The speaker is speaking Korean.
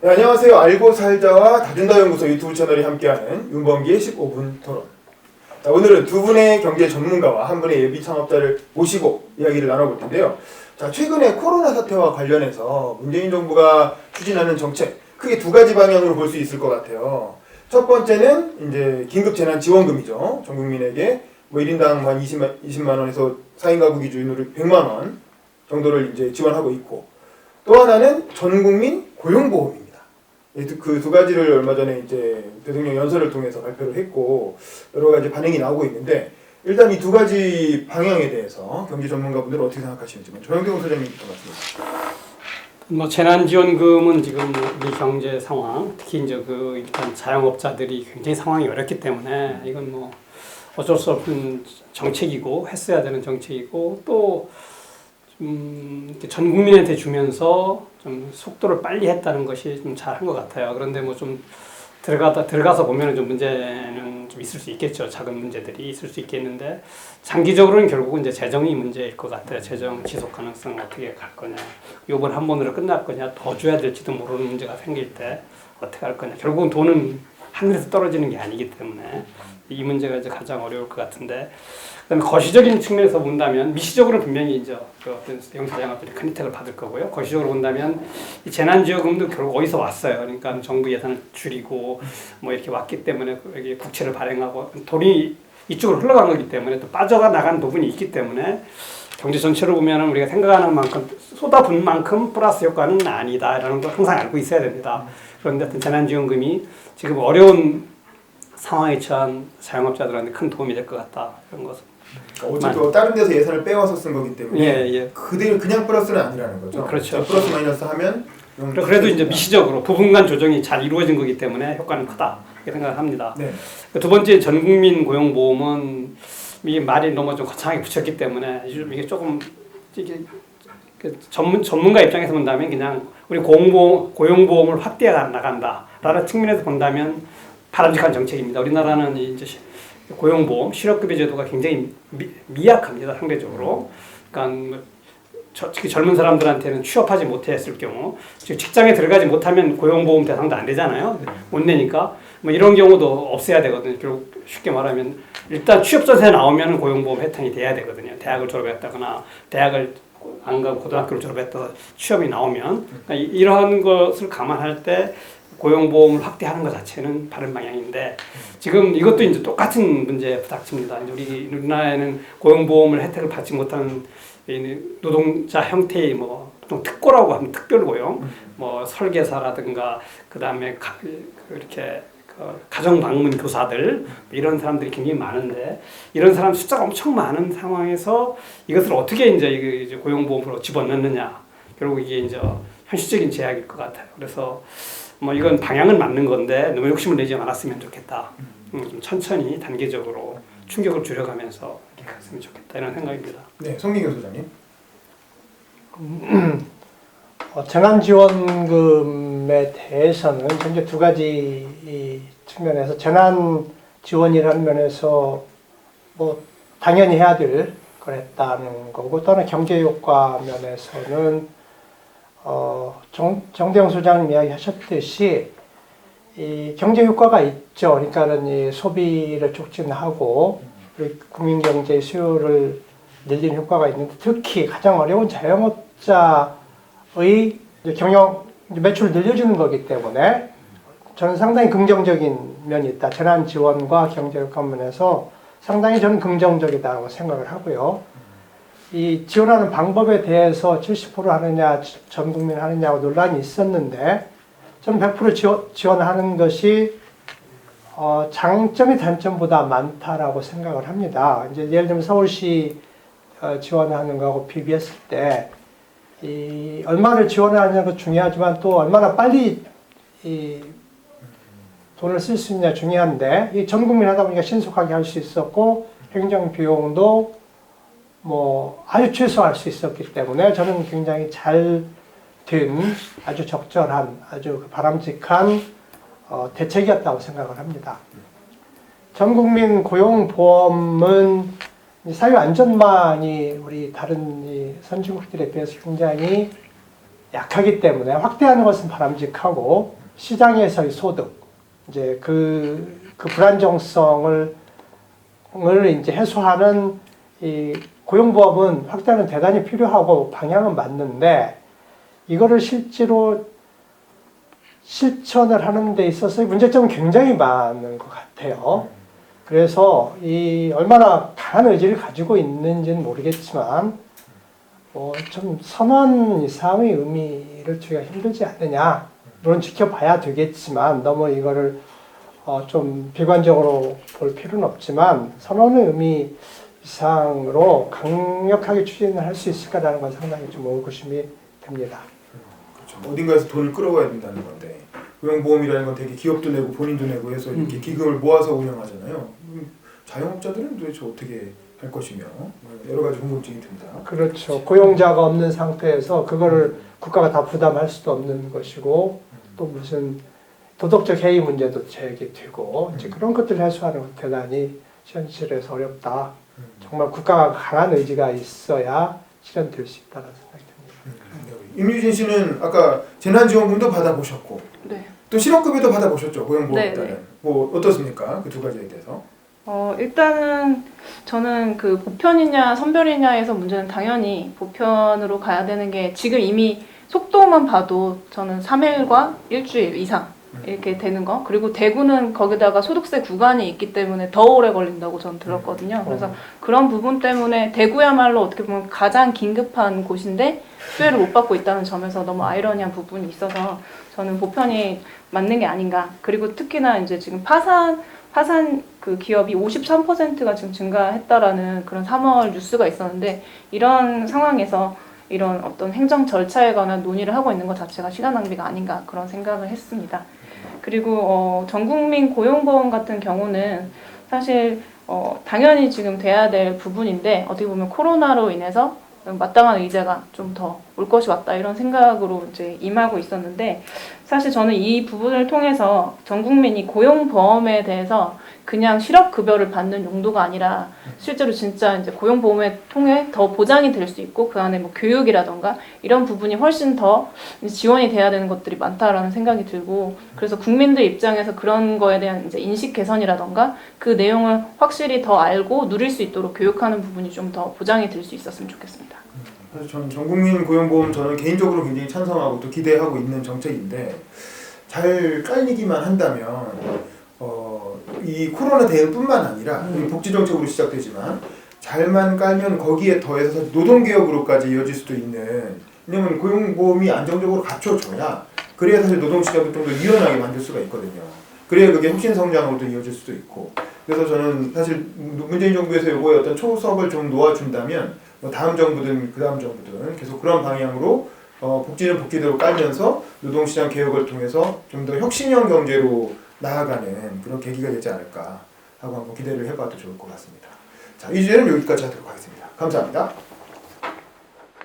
네, 안녕하세요. 알고 살자와 다준다 연구소 유튜브 채널이 함께하는 윤범기의 15분 토론. 자, 오늘은 두 분의 경제 전문가와 한 분의 예비 창업자를 모시고 이야기를 나눠볼 텐데요. 자, 최근에 코로나 사태와 관련해서 문재인 정부가 추진하는 정책 크게 두 가지 방향으로 볼 수 있을 것 같아요. 첫 번째는 이제 긴급 재난 지원금이죠. 전 국민에게 뭐 1인당 한 20만, 20만 원에서 4인 가구 기준으로 100만 원 정도를 이제 지원하고 있고 또 하나는 전 국민 고용보험입니다. 그 두 가지를 얼마 전에 이제 대통령 연설을 통해서 발표를 했고 여러 가지 반응이 나오고 있는데 일단 이 두 가지 방향에 대해서 경제 전문가분들은 어떻게 생각하시는지 먼저 조영경 소장님부터 말씀해 주시죠. 뭐 재난지원금은 지금 우리 경제 상황, 특히 이제 그 일단 자영업자들이 굉장히 상황이 어렵기 때문에 이건 뭐 어쩔 수 없는 정책이고 했어야 되는 정책이고 또 음, 전 국민한테 주면서 좀 속도를 빨리 했다는 것이 좀 잘한 것 같아요. 그런데 뭐 좀 들어가다 들어가서 보면은 좀 문제는 좀 있을 수 있겠죠. 작은 문제들이 있을 수 있겠는데 장기적으로는 결국은 이제 재정이 문제일 것 같아요. 재정 지속 가능성 어떻게 갈 거냐. 요번 한 번으로 끝날 거냐. 더 줘야 될지도 모르는 문제가 생길 때 어떻게 할 거냐. 결국은 돈은 하늘에서 떨어지는 게 아니기 때문에 이 문제가 이제 가장 어려울 것 같은데 그다음에 거시적인 측면에서 본다면 미시적으로 분명히 이제 그 어떤 영사장업들이 큰 혜택을 받을 거고요. 거시적으로 본다면 이 재난지원금도 결국 어디서 왔어요. 그러니까 정부 예산을 줄이고 뭐 이렇게 왔기 때문에 여기 국채를 발행하고 돈이 이쪽으로 흘러간 거기 때문에 또 빠져가 나간 부분이 있기 때문에 경제 전체로 보면은 우리가 생각하는 만큼 쏟아붓는 만큼 플러스 효과는 아니다라는 걸 항상 알고 있어야 됩니다. 그런데 어떤 재난지원금이 지금 어려운 상황에 처한 자영업자들한테 큰 도움이 될 것 같다 이런 것은 그러니까 어쨌든 다른 데서 예산을 빼와서 쓴 거기 때문에 예, 예. 그대로 그냥 플러스는 아니라는 거죠. 그렇죠. 플러스 마이너스 하면 그래- 그래도 이제 미시적으로 부분 간 조정이 잘 이루어진 거기 때문에 효과는 크다 이렇게 생각합니다. 네. 그두 번째 전국민 고용보험은 이게 말이 너무 좀 거창하게 붙였기 때문에 좀 이게 조금 이게 그 전문 전문가 입장에서 본다면 그냥 우리 고용보험 고용보험을 확대해 나간다라는 측면에서 본다면 바람직한 정책입니다. 우리나라는 이제 시- 고용보험 실업급여 제도가 굉장히 미, 미약합니다 상대적으로. 그러니까 뭐 저, 특히 젊은 사람들한테는 취업하지 못했을 경우 즉 직장에 들어가지 못하면 고용보험 대상도 안 되잖아요. 못 내니까 뭐 이런 경우도 없애야 되거든요. 결국 쉽게 말하면 일단 취업 전세 나오면 고용보험 혜택이 돼야 되거든요. 대학을 졸업했다거나 대학을 안 가고 고등학교를 졸업했다 취업이 나오면 그러니까 이- 이러한 것을 감안할 때 고용보험을 확대하는 것 자체는 바른 방향인데 지금 이것도 이제 똑같은 문제에 부닥칩니다. 우리 우리나라에는 고용보험을 혜택을 받지 못하는 이 노동자 형태의 뭐 보통 특고라고 하면 특별 고용, 뭐 설계사라든가 그 다음에 이렇게 그 가정 방문 교사들 이런 사람들이 굉장히 많은데 이런 사람 숫자가 엄청 많은 상황에서 이것을 어떻게 이제 이게 이제 고용보험으로 집어넣느냐 결국 이게 이제 현실적인 제약일 것 같아요. 그래서 뭐 이건 방향은 맞는 건데 너무 욕심을 내지 않았으면 좋겠다. 음, 좀 천천히 단계적으로 충격을 줄여가면서 이렇게 갔으면 좋겠다 이런 생각입니다. 네, 송민경 소장님. 어, 재난지원금 에 대해서는 현재 두 가지 이 측면에서 재난 지원이라는 면에서 뭐 당연히 해야 될 거랬다는 거고 또는 경제 효과 면에서는 어, 정, 정대영 소장님 이야기하셨듯이 이 경제 효과가 있죠. 그러니까는 이 소비를 촉진하고 우리 국민 경제 수요를 늘리는 효과가 있는데 특히 가장 어려운 자영업자의 경영 매출을 늘려주는 거기 때문에 저는 상당히 긍정적인 면이 있다. 재난 지원과 경제 효과 면에서 상당히 저는 긍정적이다고 생각을 하고요. 이 지원하는 방법에 대해서 70% 하느냐, 전 국민 하느냐고 논란이 있었는데, 저는 100% 지원, 지원하는 것이 어, 장점이 단점보다 많다라고 생각을 합니다. 이제 예를 들면 서울시 어, 지원하는 거하고 비교했을 때, 이 얼마를 지원하느냐 가 중요하지만 또 얼마나 빨리 이 돈을 쓸 수 있냐 중요한데 이 전 국민 하다 보니까 신속하게 할 수 있었고 행정 비용도 뭐 아주 최소화할 수 있었기 때문에 저는 굉장히 잘 된 아주 적절한 아주 그 바람직한 어, 대책이었다고 생각을 합니다. 전 국민 고용보험은 이 사회 안전망이 우리 다른 이 선진국들에 비해서 굉장히 약하기 때문에 확대하는 것은 바람직하고 시장에서의 소득 이제 그, 그 불안정성을 을 이제 해소하는 이 고용보험은 확대는 대단히 필요하고 방향은 맞는데 이거를 실제로 실천을 하는 데 있어서 문제점은 굉장히 많은 것 같아요. 그래서 이 얼마나 강한 의지를 가지고 있는지는 모르겠지만 뭐좀 선언 이상의 의미를 주기가 힘들지 않느냐. 물론 지켜봐야 되겠지만 너무 이거를 어, 좀 비관적으로 볼 필요는 없지만 선언의 의미 이상으로 강력하게 추진을 할 수 있을까라는 건 상당히 좀 의구심이 됩니다. 그렇죠. 어딘가에서 돈을 끌어와야 된다는 건데 고용보험이라는 건 되게 기업도 내고 본인도 내고 해서 이렇게 기금을 모아서 운영하잖아요. 음, 자영업자들은 도대체 어떻게 할 것이며 뭐 여러 가지 궁금증이 듭니다. 그렇죠. 고용자가 없는 상태에서 그거를 국가가 다 부담할 수도 없는 것이고 또 무슨 도덕적 해이 문제도 제기되고 이제 그런 것들을 해소하는 건 대단히 현실에서 어렵다. 음. 정말 국가가 강한 의지가 있어야 실현될 수 있다는 생각이 듭니다. 음. 임유진 씨는 아까 재난지원금도 받아보셨고 네. 또 실업급여도 받아보셨죠 고용보험 네, 네. 뭐 어떻습니까 그 두 가지에 대해서? 어, 일단은 저는 그 보편이냐 선별이냐에서 문제는 당연히 보편으로 가야 되는 게 지금 이미 속도만 봐도 저는 3일과 일주일 이상 이렇게 되는 거 그리고 대구는 거기다가 소득세 구간이 있기 때문에 더 오래 걸린다고 저는 들었거든요. 그래서 그런 부분 때문에 대구야말로 어떻게 보면 가장 긴급한 곳인데 수혜를 못 받고 있다는 점에서 너무 아이러니한 부분이 있어서 저는 보편이 맞는 게 아닌가. 그리고 특히나 이제 지금 파산 파산 그 기업이 53%가 지금 증가했다라는 그런 3월 뉴스가 있었는데 이런 상황에서 이런 어떤 행정 절차에 관한 논의를 하고 있는 것 자체가 시간 낭비가 아닌가 그런 생각을 했습니다. 그리고 어, 전국민 고용보험 같은 경우는 사실 어, 당연히 지금 돼야 될 부분인데 어떻게 보면 코로나로 인해서 마땅한 의제가 좀 더 올 것이 왔다 이런 생각으로 이제 임하고 있었는데 사실 저는 이 부분을 통해서 전 국민이 고용보험에 대해서 그냥 실업급여를 받는 용도가 아니라 실제로 진짜 이제 고용보험에 통해 더 보장이 될 수 있고 그 안에 뭐 교육이라던가 이런 부분이 훨씬 더 지원이 돼야 되는 것들이 많다라는 생각이 들고 그래서 국민들 입장에서 그런 거에 대한 이제 인식 개선이라던가 그 내용을 확실히 더 알고 누릴 수 있도록 교육하는 부분이 좀 더 보장이 될 수 있었으면 좋겠습니다. 사실 저는 전국민 고용보험 저는 개인적으로 굉장히 찬성하고 또 기대하고 있는 정책인데 잘 깔리기만 한다면 어, 이 코로나 대응뿐만 아니라 음. 복지 정책으로 시작되지만 잘만 깔면 거기에 더해서 사실 노동 개혁으로까지 이어질 수도 있는 왜냐면 고용보험이 안정적으로 갖춰져야 그래야 사실 노동시장을 좀 더 유연하게 만들 수가 있거든요. 그래야 그게 혁신 성장으로도 이어질 수도 있고 그래서 저는 사실 문재인 정부에서 요거에 어떤 초석을 좀 놓아준다면 뭐 다음 정부든 그 다음 정부든 계속 그런 방향으로 어, 복지는 복지대로 깔면서 노동시장 개혁을 통해서 좀 더 혁신형 경제로 나아가는 그런 계기가 되지 않을까 하고 한번 기대를 해봐도 좋을 것 같습니다. 자, 이 주제는 여기까지 하도록 하겠습니다. 감사합니다.